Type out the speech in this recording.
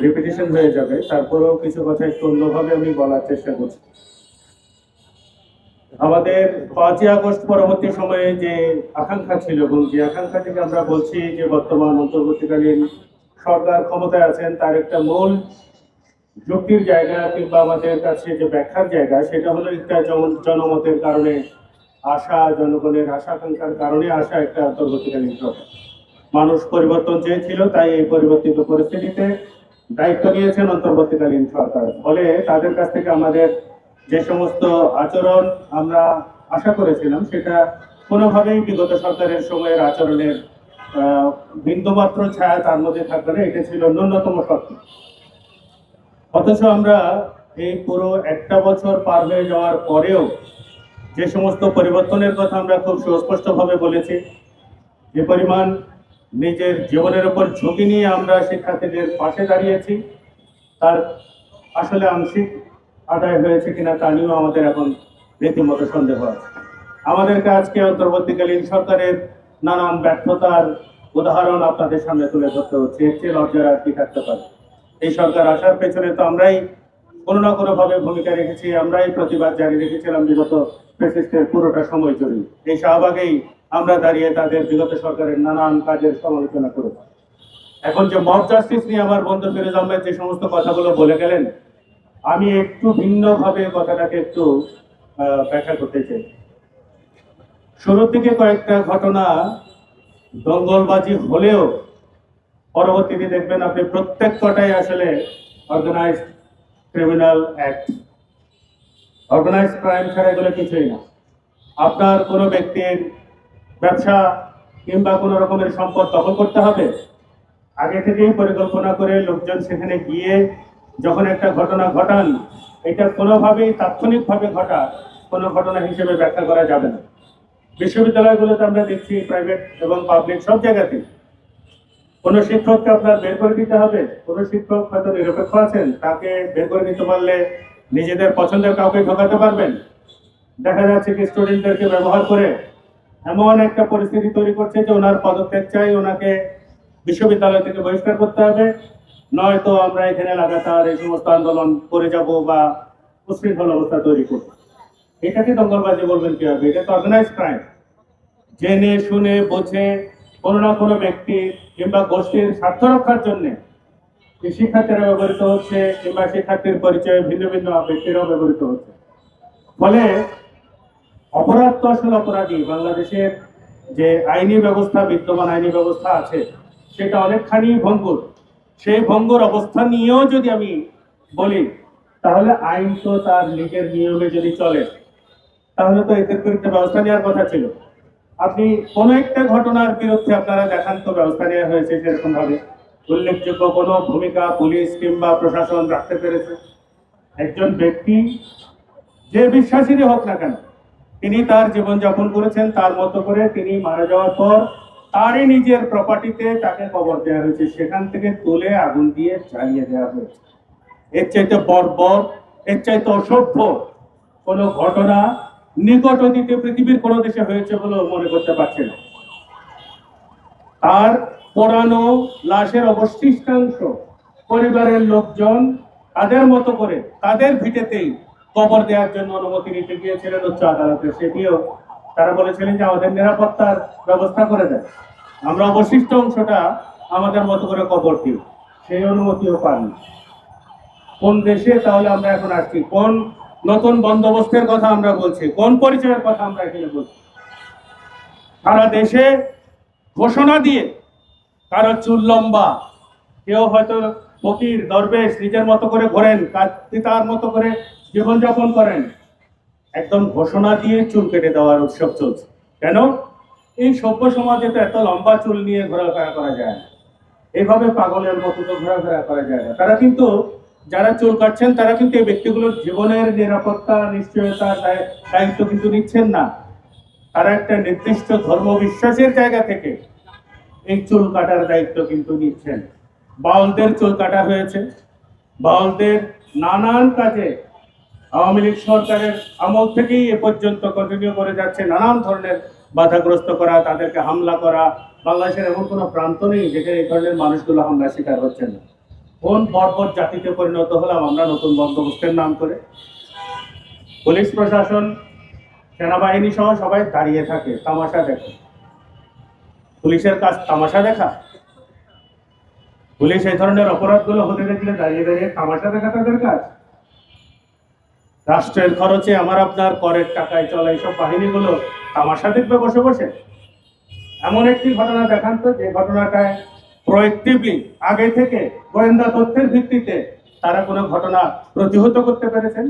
Repetition হয়ে যাবে, তারপরেও কিছু কথা একটু অন্যভাবে আমি বলার চেষ্টা করছি। আমাদের পাঁচই আগস্ট পরবর্তী সময়ে যে আকাঙ্ক্ষা ছিল এবং যে আকাঙ্ক্ষা থেকে আমরা বলছি যে বর্তমান অন্তর্বর্তীকালীন সরকার ক্ষমতায় আছেন, তার একটা মূল যুক্তির জায়গা কিংবা আমাদের কাছে যে ব্যাখ্যার জায়গা, সেটা হলো একটা জন- জনমতের কারণে আশা, জনগণের আশা আকাঙ্ক্ষার কারণে আসা একটা অন্তর্বর্তীকালীন সরকার। মানুষ পরিবর্তন চেয়েছিল, তাই এই পরিবর্তিত পরিস্থিতিতে দায়িত্ব নিয়েছেন অন্তর্বর্তীকালীন সরকার। ফলে তাদের কাছ থেকে আমাদের যে সমস্ত আচরণ আমরা আশা করেছিলাম, সেটা কোনোভাবেই বিগত সরকারের সময়ের আচরণের বিন্দুমাত্র ছায়া তার মধ্যে থাকবে না, এটা ছিল ন্যূনতম শর্ত। অথচ আমরা এই পুরো একটা বছর পার হয়ে যাওয়ার পরেও যে সমস্ত পরিবর্তনের কথা আমরা খুব সুস্পষ্টভাবে বলেছি, যে পরিমাণ নিজের জীবনের উপর ঝুঁকি নিয়ে আমরা শিক্ষার্থীদের পাশে দাঁড়িয়েছি। তার আসলে আংশিক আদায় হয়েছে কিনা তা নিয়েও আমাদের এখন রীতিমতো সন্দেহ আছে। আমাদেরকে আজকে অন্তর্বর্তীকালীন সরকারের নানান ব্যর্থতার উদাহরণ আপনাদের সামনে তুলে ধরতে হচ্ছে। এর চেয়ে লজ্জার আর কি থাকতে পারে? এই সরকার আসার পেছনে তো আমরাই কোনো না কোনো ভাবে ভূমিকা রেখেছি, আমরাই প্রতিবাদ জারি রেখেছিলাম বিগত ফেসিস্টের পুরোটা সময় জুড়ে এই শাহবাগেই আমরা দাঁড়িয়ে তাদের বিগত সরকারের নানান কাজের সমালোচনা করেছি। এখন যে মব জাস্টিস নিয়ে আমার বন্ধু ফিরোজ আহমেদ যে সমস্ত কথাগুলো বলে গেলেন, আমি একটু ভিন্নভাবে কথাটাকে একটু ব্যাখ্যা করতে চাই। শুরুর দিকে কয়েকটা ঘটনা দঙ্গলবাজি হলেও পরবর্তীতে দেখবেন আপনি প্রত্যেক কটাই আসলে organised criminal act organised crime ছাড়া এগুলো কিছুই না। আপনার কোনো ব্যক্তির ব্যবসা কিংবা কোনো রকমের সম্পদ দখল করতে হবে? আগে থেকেই পরিকল্পনা করে লোকজন সেখানে গিয়ে যখন একটা ঘটনা ঘটান, এটা কোনোভাবেই তাৎক্ষণিকভাবে ঘটা, কোনো ঘটনা হিসেবে ব্যাখ্যা করা যাবে না। বিশ্ববিদ্যালয়গুলোতে আমরা দেখছি প্রাইভেট এবং পাবলিক সব জায়গাতে কোনো শিক্ষককে আপনার বের করে দিতে হবে? কোনো শিক্ষক হয়তো নিরপেক্ষ আছেন, তাকে বের করে দিতে পারলে নিজেদের পছন্দের কাউকে ঢোকাতে পারবেন? দেখা যাচ্ছে কি স্টুডেন্টদেরকে ব্যবহার করে এমন একটা পরিস্থিতি তৈরি করছে যে ওনার পদত্যাগ চাই, ওনাকে বিশ্ববিদ্যালয় থেকে বহিষ্কার করতে হবে। নয়তো আমরা এখানে লাগাতার এই সমস্ত আন্দোলন করে যাব বা উশৃঙ্খল অবস্থা তৈরি করব। এটাকে দঙ্গলবাজি বলবেন কি হবে এটা তো অর্গানাইজ ক্রাইম জেনে, শুনে, বোঝে কোনো না কোনো ব্যক্তি কিংবা গোষ্ঠীর স্বার্থ রক্ষার জন্য শিক্ষার্থীরা ব্যবহৃত হচ্ছে কিংবা শিক্ষার্থীর পরিচয়ে ভিন্ন ভিন্ন ব্যক্তিরাও ব্যবহৃত হচ্ছে। ফলে অপরাধ তো আসলে অপরাধী বাংলাদেশের যে আইনি ব্যবস্থা, বিদ্যমান আইনি ব্যবস্থা আছে, সেটা অনেকখানি ভঙ্গুর। সেই ভঙ্গুর অবস্থা নিয়েও যদি আমি বলি, তাহলে আইন তো তার নিজের নিয়মে যদি চলে, তাহলে তো এদের বিরুদ্ধে ব্যবস্থা নেওয়ার কথা ছিল। আপনি কোন একটা ঘটনার বিরুদ্ধে আপনারা দেখান তো ব্যবস্থা নেওয়া হয়েছে সেরকম ভাবে উল্লেখযোগ্য কোনো ভূমিকা পুলিশ কিংবা প্রশাসন রাখতে পেরেছে। একজন ব্যক্তি যে বিশ্বাসীরই হোক না কেন তিনি তার জীবনযাপন করেছেন, তার মতো করে তিনি মারা যাওয়ার পর তারই নিজের প্রপার্টিতে তাকে কবর দেওয়া হয়েছে। সেখান থেকে তুলে আগুন দিয়ে জ্বালিয়ে দেওয়া হয়েছে। এর চাইতে বর্বর, এর চাইতে অসভ্য কোনো ঘটনা নিকট অতীতে পৃথিবীর কোনো দেশে হয়েছে বলে মনে করতে পারছে না। আর পোড়ানো লাশের অবশিষ্টাংশ পরিবারের লোকজন তাদের মতো করে, তাদের ভিটেতেই কবর দেওয়ার জন্য অনুমতি নিতে গিয়েছিলেন উচ্চ আদালতে, সেটিও তারা বলেছিলেন যে আমাদের নিরাপত্তার ব্যবস্থা করে দেয় আমরা অবশিষ্ট অংশটা আমাদের মতো করে কবর দিই, সেই অনুমতিও পাইনি কোন দেশে, তাহলে আমরা এখন আসছি। কোন নতুন বন্দোবস্তের কথা আমরা বলছি, কোন পরিচয়ের কথা আমরা এখানে বলছি? সারা দেশে ঘোষণা দিয়ে কারও চুল লম্বা, কেউ হয়তো ফকির, দরবেশ, নিজের মতো করে ঘোরেন তার মতো করে জীবনযাপন করেন। একদম ঘোষণা দিয়ে চুল কেটে দেওয়ার উৎসব চলছে। কেন? এই সভ্য সমাজে তো এত লম্বা চুল নিয়ে ঘোরাফেরা করা যায় না। এইভাবে পাগলের মতো তো ঘোরাফেরা করা যায় না। তারা কিন্তু, যারা চুল কাটছেন, তারা কিন্তু এই ব্যক্তিগুলোর জীবনের নিরাপত্তা, নিশ্চয়তা, দায়- দায়িত্ব কিন্তু নিচ্ছেন না। তারা একটা নির্দিষ্ট ধর্ম বিশ্বাসের জায়গা থেকে এই চুল কাটার দায়িত্ব কিন্তু নিচ্ছেন। বাউলদের চুল কাটা হয়েছে। বাউলদের নানান কাজে আওয়ামী লীগ সরকারের আমল থেকেই এ পর্যন্ত কন্টিনিউ করে যাচ্ছে, নানান ধরনের বাধাগ্রস্ত করা, তাদেরকে হামলা করা, বাংলাদেশের এমন কোনো প্রান্ত নেই যেখানে এই ধরনের মানুষগুলো হামলা শিকার হচ্ছেন না। কোন পরপর জাতিতে পরিণত হলাম আমরা নতুন বন্দোবস্তের নাম করে? পুলিশ প্রশাসন, সেনাবাহিনী সহ সবাই দাঁড়িয়ে থাকে, তামাশা দেখে। পুলিশের কাজ তামাশা দেখা? পুলিশ এই ধরনের অপরাধগুলো হতে দেখলে দাঁড়িয়ে দাঁড়িয়ে তামাশা দেখা তাদের কাজ? রাষ্ট্রের খরচে আমার আপনার করের টাকায় চলা এইসব বাহিনীগুলো তামাশা দেখবে বসে বসে। এমন একটি ঘটনা দেখান তো, যে ঘটনাটায় প্রোয়েক্টিভলি আগে থেকে গোয়েন্দা তথ্যের ভিত্তিতে তারা কোনো ঘটনা প্রতিহত করতে পেরেছেন।